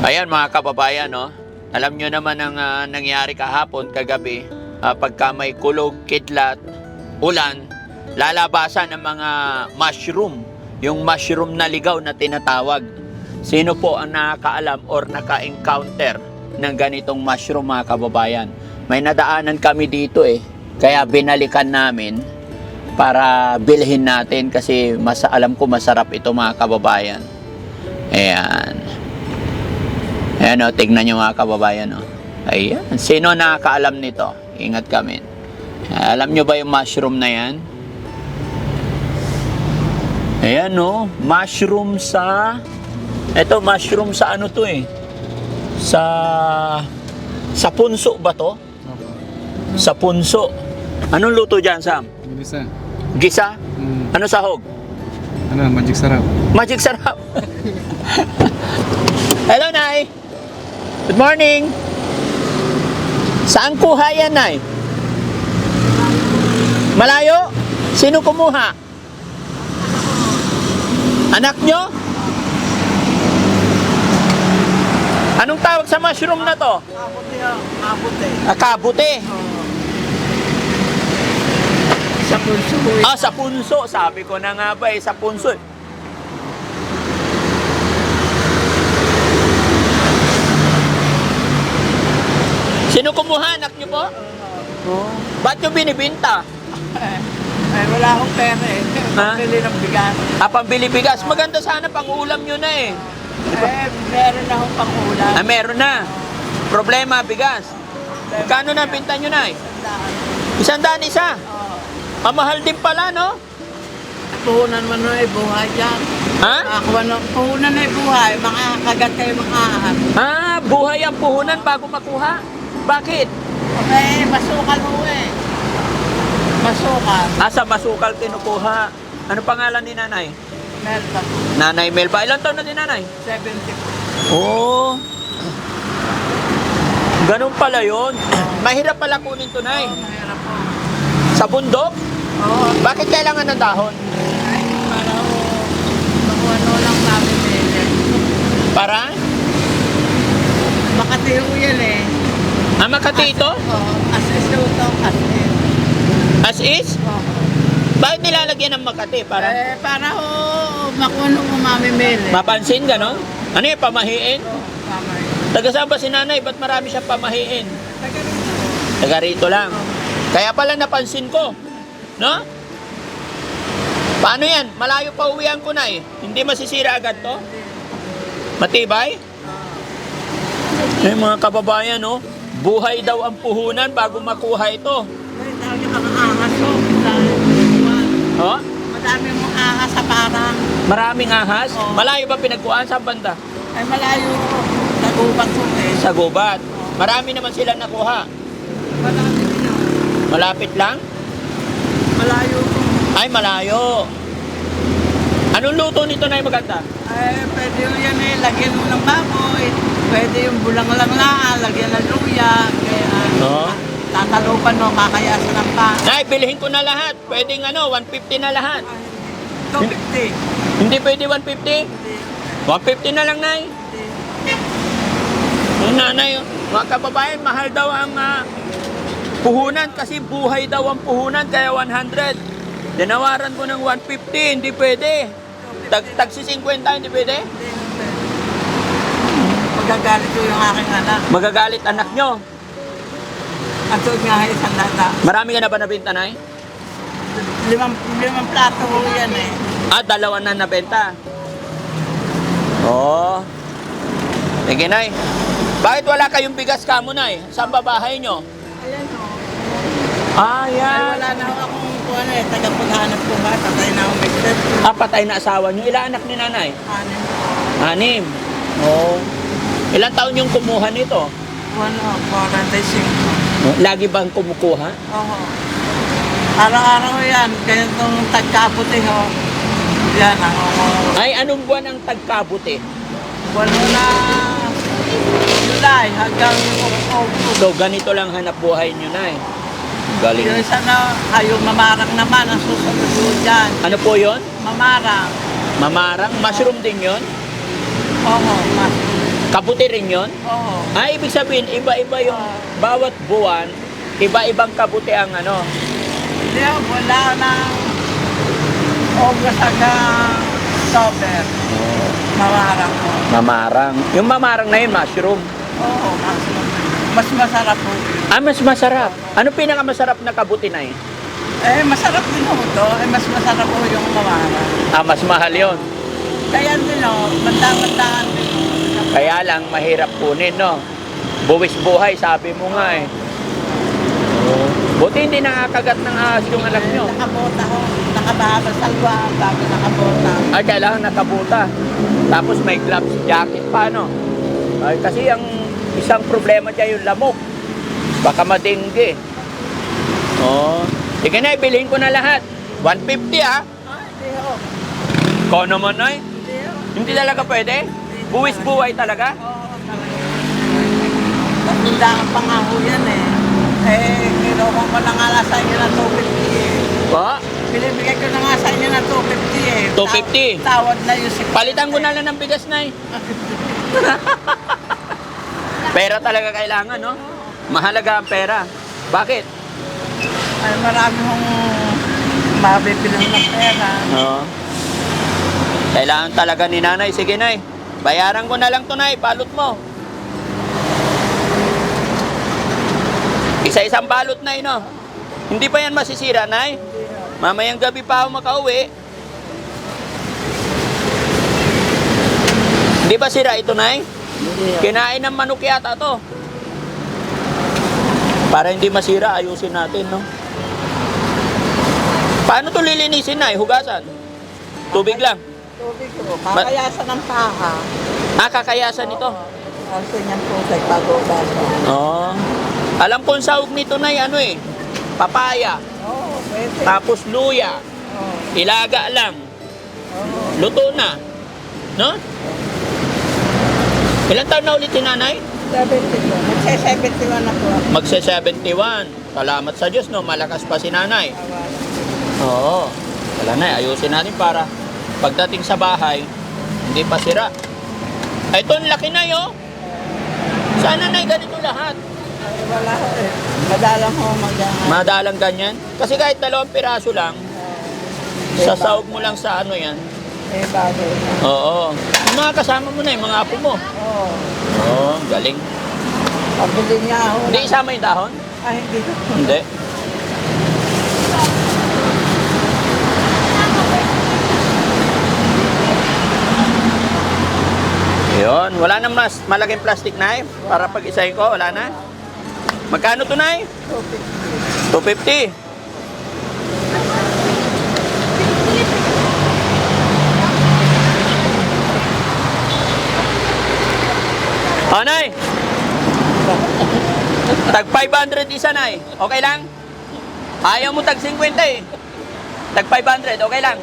Ayan mga kababayan, no? Alam nyo naman ang ah, nangyari kahapon, kagabi. Ah, pagka may kulog, kidlat, ulan, lalabasan ng mga mushroom. Yung mushroom na ligaw na tinatawag. Sino po ang nakakaalam or naka-encounter ng ganitong mushroom mga kababayan? May nadaanan kami dito eh. Kaya binalikan namin para bilhin natin kasi mas alam ko masarap ito mga kababayan. Ayan. Ayan o, tignan nyo mga kababayan o. Ayan. Sino nakakaalam nito? Ingat kami. Alam nyo ba yung mushroom na yan? Ayan o. Mushroom sa... Ito, mushroom sa ano to eh? Sa... Sa punso ba to? Sa punso. Anong luto dyan, Sam? Bisa. Gisa? Hmm. Ano sahog? Ano, magic sarap. Magic sarap. Hello, Nay. Good morning. Saan kuha yan, Nay? Malayo? Sino kumuha? Anak nyo? Anong tawag sa mushroom na to? Mabuti. Ah, kabuti. Sa punso Ah, sa punso. Sabi ko na nga ba eh, sa punso. Eh. Sino kumuha? Anak niyo po? Oo. Ba't nyo binibinta? Ay, wala akong pera eh. Ha? Pambili ng bigas. Ah, pambili bigas. Maganda sana pang ulam nyo na eh. Eh, meron na akong pangulan. Ah, meron na. Problema, bigas. Kano na binta nyo na eh? Isang daan isa. Oo. Ah, mahal din pala, no? Puhunan mo na eh, buhay dyan. Ha? Makakuha na, puhunan na eh, buhay. Makakagat kayo mga ahas. Ah, buhay ang puhunan bago makuha. Bakit? Okay, masukal mo eh. Masukal. Asa masukal kinukuha. Ano pangalan ni nanay? Melta. Nanay Melba. Ilang taon na din nanay? 70. Oo. Ganun pala yun. Mahirap pala kunin to, Nay. Oo, mahirap po. Sa bundok? Oo. Bakit kailangan ng dahon? Ay, para ho, ano lang namin eh. Para? Makati ho yan eh. Ah, Makati ito? Oo, as is ho ito, as is. As is? Oo. Bakit nilalagyan ng Makati? Para Eh, para ho, makuha nung mamimili. mapansin, gano'n? Ano yung pamahiin? Oo, tama yun. Taga saan ba si nanay? Ba't marami siyang pamahiin? Taga rito. Taga rito lang. Kaya pala napansin ko. No? Paano yan? Malayo pa uwihan ko na eh. Hindi masisira agad to? Matibay? Eh mga kababayan, no? Buhay daw ang puhunan bago makuha ito. Ay, talaga mga ahas ho. Dahil, Oh? Madami mong ahas sa parang. Maraming ahas. Oo. Malayo ba pinagkuhaan sa banda? Ay, malayo ho. Nagubat ho eh. Sa gubat. Marami naman sila nakuha. Malapit ho. Malapit lang? Malayo ho. Ay, malayo. Anong luto nito na maganda? Ay, pwede yan eh. Lagyan mo ng baboy. Pwede yung bulang lang na. Lagyan ng. Tatalupan mo, kakayasan ng pa. Nay, bilhin ko na lahat. Pwedeng ano, 150 na lahat. 250. Hindi pwede 150? 150 na lang, Nay. Yung nanay, mga kababayan, mahal daw ang ah, puhunan kasi buhay daw ang puhunan, kaya 100. Dinawaran ko ng 150, hindi pwede. Tag, tag si 50, hindi pwede. Magagalit ko yung aking anak. Magagalit anak nyo. At doon nga isang lata. Marami ka na ba nabenta, Nay? Limang, limang plato ho yan eh. Ah, dalawa na nabenta. Oo. Sige, Nay. Bakit wala kayong bigas kamo, Nay? Saan ba bahay nyo? Ayan o. Ah, Ay, yan. wala na akong kuha na eh. Tagapaghanap ko nga. Tatay na ako may step. Ah, patay na asawa nyo. Ilan anak ni nanay? Anim. Anim. Oo. Ilang taon yung kumuha nito? Ano, 45. Lagi bang kumukuha? Oo. Araw-araw yan. Ganitong tagkaputi ho. Yan ako. Ay, anong buwan ang tagkabuti? Wala na July hanggang August. So, ganito lang hanap buhay nyo, Nay. Galing. Yung isa na, ayaw mamarang naman ang susunod dyan. Ano po yon? Mamarang. Mamarang? Mushroom din yon? Oo, mas. Kabuti rin yun? Oo. Ah, ibig sabihin, iba-iba yung bawat buwan, iba-ibang kabuti ang ano. Hindi, wala ng August hanggang October. Mawarang ko. Mamarang. Yung mamarang na yun, mushroom. Oo, mas, mas masarap po. Ah, mas masarap. Ano pinakamasarap na kabuti na eh? Eh, masarap din po ito. Eh, mas masarap po yung mawarang. Ah, mas mahal yon. Kaya din o, bandang-bandaan din o. Kaya lang, mahirap kunin, no? Buwis buhay, sabi mo nga eh. Buti hindi nakakagat ng ahas yung anak nyo. Nakabota ko. Nakababa salwa. Bago nakabota. Ay, kailangan nakabuta. Tapos may gloves, jacket pa, no? Ay, kasi ang isang problema dyan yung lamok. Baka madingge. Oo. Sige na, ibilhin ko na lahat. 150 ah. Ah, hindi o. Ko naman ay. Hindi o. Hindi talaga pwede. Buwis buhay talaga. Oo, talaga. Tatundaan pa nga ho yan eh. Eh, kinuha ko na nga lang sa inyo ng 250 eh. Ba? Binibigay ko na nga sa inyo ng 250 eh. 250? Ta- tawad na yung 60. Palitan ko na lang ng bigas na eh. pera talaga kailangan, no? Mahalaga ang pera. Bakit? Ay, marami hong mabibilang ng pera. Oo. Kailangan talaga ni nanay. Sige, nay. Bayaran ko na lang to, nay. Balot mo. Isa-isang balot, nay, no? Hindi pa yan masisira, nay? Mamayang gabi pa ako makauwi. Hindi ba sira ito, nay? Kinain ng manok yata to. Para hindi masira, ayusin natin, no? Paano to lilinisin na? Hugasan? Tubig lang. Tubig ko. Kakayasan ng paha. Ah, kakayasan ito. Kasi niyan po kay pag-ubasa. Oo. Alam ko ang sahog nito na ano eh. Papaya. Oo, pwede. Tapos luya. Oo. Ilaga lang. Oo. Luto na. No? Ilan taon na ulit si nanay? 71. Magse-71 na po ako. Magse-71. Salamat sa Diyos, no? Malakas pa si nanay. Tawanan. Oo. Wala na, ayusin natin para pagdating sa bahay, hindi pa sira. Ito, ang laki na yun. Sana na ganito lahat. Ay, wala eh. Madalang ko mag Madalang ganyan. Kasi kahit dalawang piraso lang, sasahog mo lang sa ano yan. Eh, bago na. Oo. Yung mga kasama mo na, yung mga apo mo. Oo. Oo, galing. Pabili niya ako. Hindi isama yung dahon? Ay, hindi. Hindi. Yun, wala na mas malaking plastic knife para pag isahin ko, wala na. Magkano to, Nay? 250. Oh, Nay. Tag 500 isa, Nay. Okay lang? Ayaw mo tag 50 eh. Tag 500, okay lang?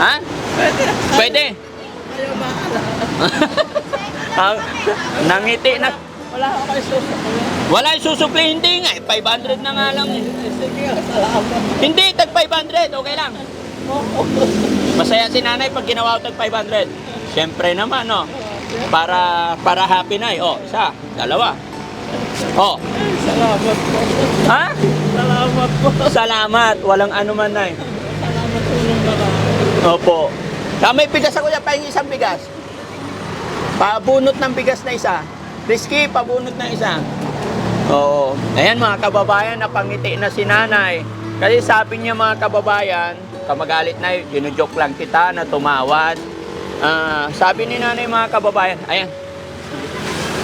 Ha? Pwede. Ayaw bahala. Ah, Nangiti na. Wala ako susunod. Wala yung susupli, hindi nga. eh. 500 na nga lang. eh. Sige, salamat. Hindi, tag 500, okay lang. Masaya si nanay pag ginawa ko tag 500. Siyempre naman, no? Para, para happy na eh. Oh, isa, dalawa. Oh, Salamat po. ha? Salamat po. Salamat, walang ano man na Salamat po ng. Opo. Kaya may bigas ako dyan, pahing isang bigas. Pabunot ng bigas na isa. Risky, pabunot na isa. Oo. Ayan mga kababayan, napangiti na si nanay. Kasi sabi niya mga kababayan, kamagalit na yun, ginujoke lang kita na tumawad. Ah, sabi ni nanay mga kababayan, ayan,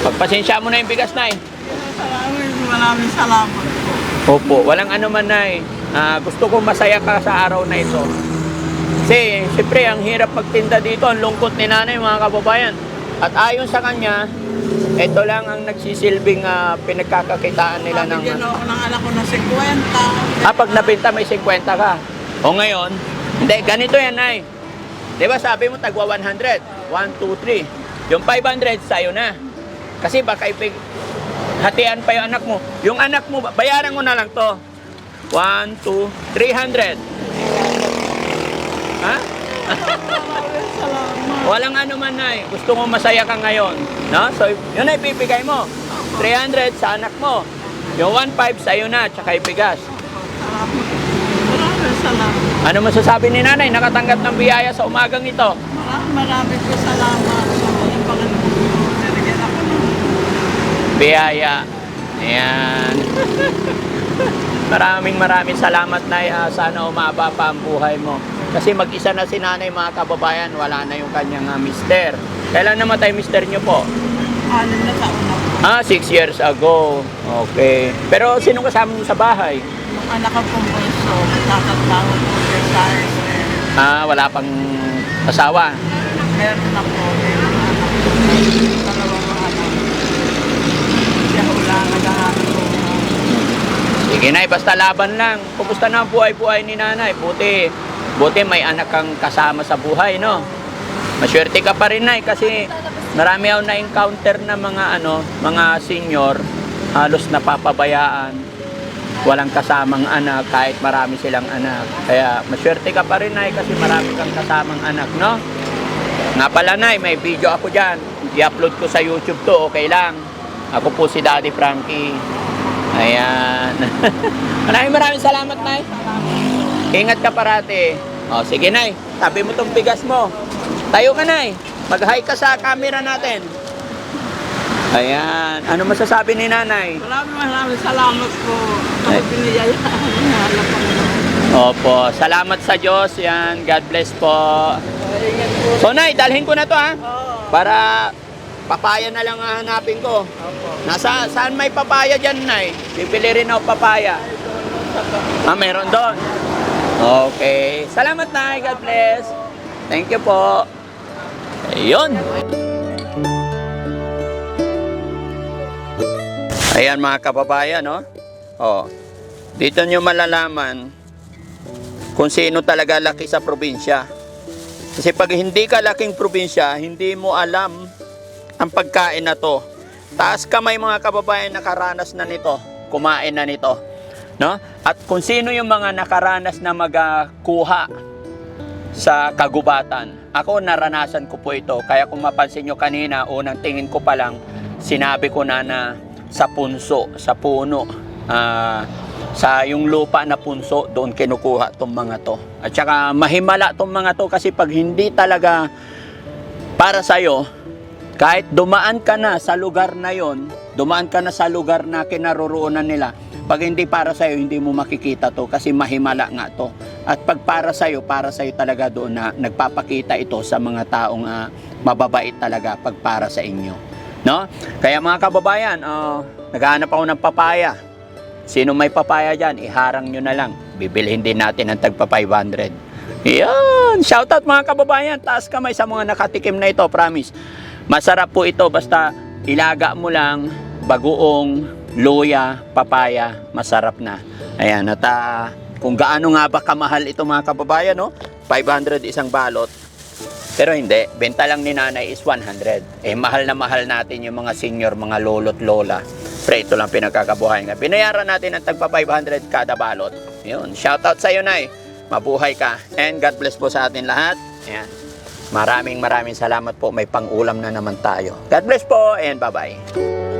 pagpasensya mo na yung bigas na Maraming maraming salamat. Opo, walang ano man na Ah, gusto ko masaya ka sa araw na ito. Kasi, siyempre, ang hirap magtinda dito, ang lungkot ni nanay, mga kababayan. At ayon sa kanya, ito lang ang nagsisilbing ah, pinagkakakitaan nila ng... Nabigyan ako ng anak ko ng 50. Ah, pag nabenta may 50 ka. O ngayon, hindi, ganito yan, Nay. Di ba sabi mo, tagwa 100. 1, 2, 3. Yung 500, sa'yo na. Kasi baka ipig... Hatian pa yung anak mo. Yung anak mo, bayaran mo na lang to. 1, 2, 300. Ha? Salamat. Walang ano man, Nay. Gusto mo masaya ka ngayon. No? So, yun ay pipigay mo. 300 sa anak mo. Yung 1.5 sa'yo na, tsaka ibigas. Maraming salamat. Ano masasabi ni nanay? Nakatanggap ng biyaya sa umagang ito. Maraming maraming po salamat sa mga Panginoon. Nilagyan ako ng Biyaya. Ayan. maraming maraming salamat, Nay. Ah, sana umaba pa ang buhay mo. Kasi mag-isa na si nanay, mga kababayan. Wala na yung kanyang ah, mister. Kailan namatay mister niyo po? na taon na po. Ah, six years ago. Okay. Pero sino kasama mo sa bahay? Yung anak ko pong bunso, tatatawag po siya sa. Ah, wala pang asawa. Meron na po. Meron na anak. Dalawang anak. Siya wala naghahanap po. Sige, Nay. Basta laban lang. Kumusta na ang buhay-buhay ni nanay? Buti, buti may anak kang kasama sa buhay, no? Maswerte ka pa rin, Nay, kasi marami ako na-encounter na mga ano, mga senior, halos napapabayaan, walang kasamang anak, kahit marami silang anak. Kaya maswerte ka pa rin, Nay, kasi marami kang kasamang anak, no? Nga pala, Nay, may video ako dyan. I-upload ko sa YouTube to, okay lang. Ako po si Daddy Frankie. Ayan. maraming maraming salamat, Nay. Ingat ka parati. O, sige, Nay. Tabi mo tong bigas mo. Tayo ka, Nay. Mag-hi ka sa camera natin. Ayan. Ano masasabi ni Nanay? Maraming maraming salamat po. Ay. na Panginoon. Opo. Salamat sa Diyos. Yan. God bless po. So, Nay, dalhin ko na to, ha? Para papaya na lang ang hanapin ko. Nasa, saan may papaya dyan, Nay? Bibili rin ako papaya. Ah, meron doon. Okay. Salamat, Nay. God bless. Thank you po. Ayun. Ayan mga kababayan, no? Oh. Dito nyo malalaman kung sino talaga laki sa probinsya. Kasi pag hindi ka laking probinsya, hindi mo alam ang pagkain na to. Taas kamay mga kababayan nakaranas na nito, kumain na nito. No? At kung sino yung mga nakaranas na magakuha sa kagubatan. Ako naranasan ko po ito. Kaya kung mapansin nyo kanina, unang tingin ko pa lang, sinabi ko na na sa punso, sa puno, ah, sa yung lupa na punso, doon kinukuha tong mga to. At saka mahimala tong mga to kasi pag hindi talaga para sa'yo, kahit dumaan ka na sa lugar na yon, dumaan ka na sa lugar na kinaroroonan nila, pag hindi para sa'yo, hindi mo makikita to kasi mahimala nga to. At pag para sa'yo, para sa'yo talaga doon na nagpapakita ito sa mga taong ah, mababait talaga pag para sa inyo. No? Kaya mga kababayan, ah, naghahanap ako ng papaya. Sino may papaya dyan, iharang nyo na lang. Bibilhin din natin ng tagpa 500. Yan! Shoutout mga kababayan, taas kamay sa mga nakatikim na ito, promise. Masarap po ito, basta ilaga mo lang, bagoong, luya, papaya, masarap na. Ayan, at ah, kung gaano nga ba kamahal ito mga kababayan, no? 500 isang balot. Pero hindi, benta lang ni nanay is 100. Eh, mahal na mahal natin yung mga senior, mga lolo't lola. Pre, ito lang pinagkakabuhay nga. Binayaran natin ng tagpa 500 kada balot. Yun, shoutout sa iyo, Nay. Mabuhay ka. And God bless po sa atin lahat. Ayan. Maraming maraming salamat po. May pang-ulam na naman tayo. God bless po and bye-bye.